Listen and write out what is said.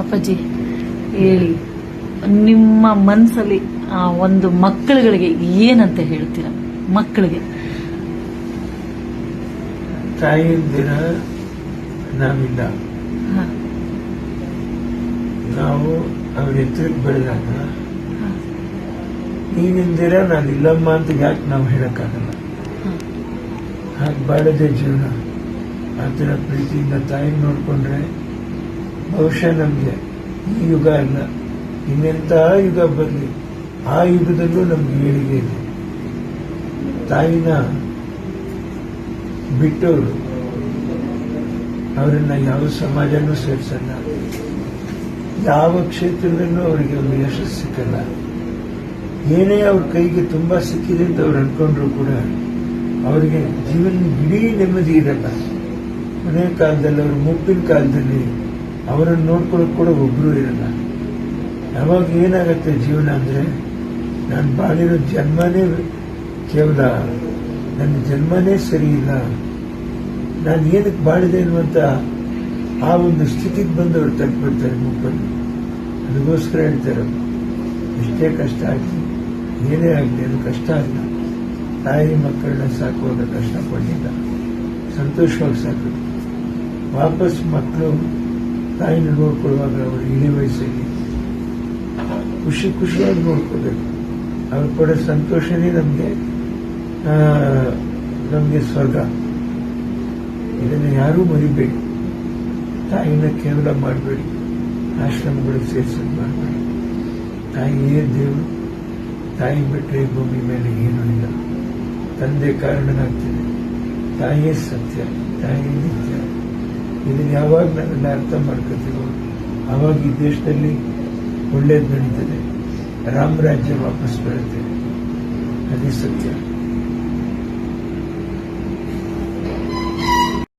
ಅಪ್ಪಾಜಿ ಹೇಳಿ. ನಿಮ್ಮ ಮನಸ್ಸಲ್ಲಿ ಆ ಒಂದು ಮಕ್ಕಳುಗಳಿಗೆ ಏನಂತ ಹೇಳ್ತೀರಾ? ಮಕ್ಕಳಿಗೆ. ತಾಯಿಯಂದಿರ ನಾವಿಲ್ಲ ನಾವು ಅವ್ರ ಎತ್ತರಕ್ಕೆ ಬೆಳೆದಾಗ ನೀನಿಂದಿರ ನಾನು ಇಲ್ಲಮ್ಮ ಅಂತ ಯಾಕೆ ನಾವು ಹೇಳಕ್ಕಾಗಲ್ಲ. ಹಾಗೆ ಬಾಳದೆ ಜೀವನ. ಆ ಥರ ಪ್ರೀತಿಯಿಂದ ತಾಯಿ ನೋಡ್ಕೊಂಡ್ರೆ ಬಹುಶಃ ನಮಗೆ ಈ ಯುಗ ಅಲ್ಲ. ಇನ್ನೆಂಥ ಯುಗ ಬರಲಿ, ಆ ಯುಗದಲ್ಲೂ ನಮ್ಗೆ ಏಳಿಗೆ ಇದೆ. ತಾಯಿನ ಬಿಟ್ಟವರು ಅವರನ್ನ ಯಾವ ಸಮಾಜನೂ ಸೇರಿಸಲ್ಲ. ಯಾವ ಕ್ಷೇತ್ರದಲ್ಲೂ ಅವರಿಗೆ ಒಂದು ಯಶಸ್ಸು ಸಿಕ್ಕಲ್ಲ. ಏನೇ ಅವ್ರ ಕೈಗೆ ತುಂಬಾ ಸಿಕ್ಕಿದೆ ಅಂತ ಅವ್ರು ಅನ್ಕೊಂಡ್ರು ಕೂಡ ಅವರಿಗೆ ಜೀವನ ಇಡೀ ನೆಮ್ಮದಿ ಇರಲ್ಲ. ಮನೆ ಕಾಲದಲ್ಲಿ ಅವರು ಮುಪ್ಪಿನ ಕಾಲದಲ್ಲಿ ಅವರನ್ನು ನೋಡ್ಕೊಳ್ಳೋಕೆ ಕೂಡ ಒಬ್ರು ಇರಲ್ಲ. ಯಾವಾಗ ಏನಾಗುತ್ತೆ ಜೀವನ ಅಂದ್ರೆ, ನಾನು ಬಾಳಿರೋ ಜನ್ಮನೇ ಕೇವಲ ನನ್ನ ಜನ್ಮನೇ ಸರಿ ಇಲ್ಲ. ನಾನು ಏನಕ್ಕೆ ಬಾಳಿದೆ ಅನ್ನುವಂತ ಆ ಒಂದು ಸ್ಥಿತಿಗೆ ಬಂದು ಅವ್ರು ತಲುಪಿರ್ತಾರೆ ಅದಕ್ಕೋಸ್ಕರ ಹೇಳ್ತಾರೆ, ಎಷ್ಟೇ ಕಷ್ಟ ಆಗಲಿ ಏನೇ ಆಗಲಿ ಅದು ಕಷ್ಟ ಅಲ್ಲ. ತಾಯಿ ಮಕ್ಕಳನ್ನ ಸಾಕುವಾಗ ಕಷ್ಟಪಡಲಿಲ್ಲ ಸಂತೋಷವಾಗಿ ಸಾಕು ವಾಪಸ್ ಮಕ್ಕಳು ತಾಯಿನ ನೋಡ್ಕೊಳ್ಳುವಾಗ ಅವರು ಇಳಿ ವಯಸ್ಸಲ್ಲಿ ಖುಷಿ ಖುಷಿಯಾಗಿ ನೋಡ್ಕೋಬೇಕು ಅವ್ರು ಕೊಡೋ ಸಂತೋಷನೇ ನಮಗೆ ನಮಗೆ ಸ್ವರ್ಗ. ಇದನ್ನು ಯಾರೂ ಮರಿಬೇಡಿ. ತಾಯಿನ ಕೇವಲ ಮಾಡಬೇಡಿ. ಆಶ್ರಮಗಳಿಗೆ ಸೇರಿಸೋದು ಮಾಡಬೇಡಿ. ತಾಯಿಯೇ ದೇವರು. ತಾಯಿ ಬಿಟ್ಟರೆ ಭೂಮಿ ಮೇಲೆ ಏನೂ ಇಲ್ಲ. ತಂದೆ ಕಾರಣನಾಗ್ತದೆ. ತಾಯಿಯೇ ಸತ್ಯ. ತಾಯಿಯೇ ನಿತ್ಯ. ಇದನ್ನು ಯಾವಾಗ ನಾವೆಲ್ಲ ಅರ್ಥ ಮಾಡ್ಕೋತೀವೋ? ಆವಾಗ ಈ ದೇಶದಲ್ಲಿ ಒಳ್ಳೇದು ನಡೀತದೆ. ರಾಮರಾಜ್ಯ ವಾಪಸ್ ಬರುತ್ತೆ. ಅದೇ ಸತ್ಯ.